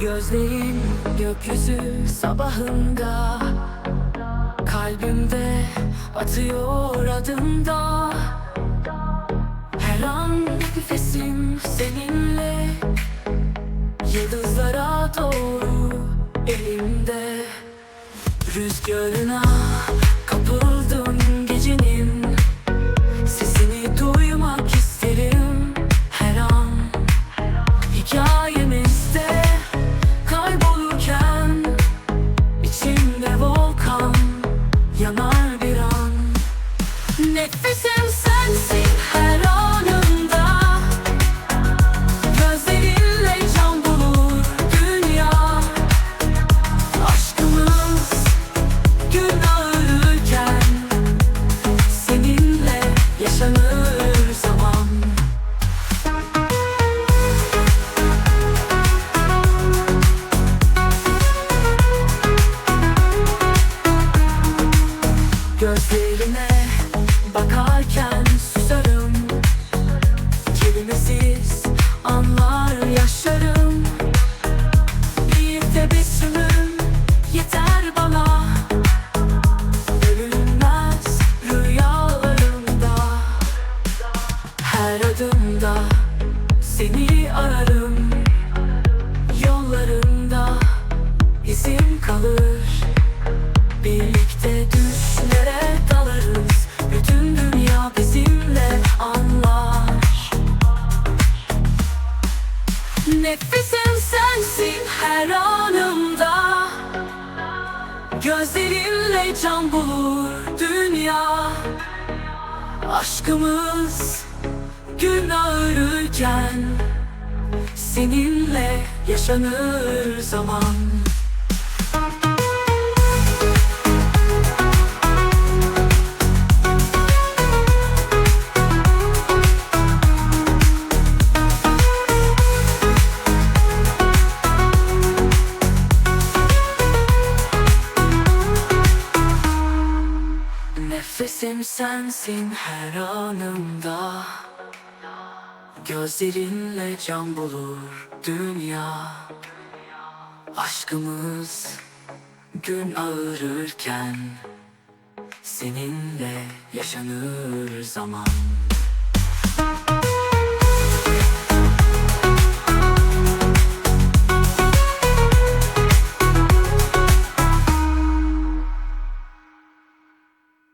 Gözlerin gökyüzü sabahında Kalbimde atıyor adında Her an nefesim seninle Yıldızlara doğru elimde. Rüzgarına kapıldım yanar bir an. Nefesim Gözlerine bakarken susarım. Kelimesiz anlar yaşarım. Bir tebessümün yeter bana. Bölünmez rüyalarımda. Her adımda seni ararım Nefesim sensin her anımda. Gözlerinle can bulur dünya. Aşkımız gün ağırırken Seninle yaşanır zaman Nefesim sensin her anımda. Gözlerinle can bulur dünya. Aşkımız gün ağırırken Seninle yaşanır zaman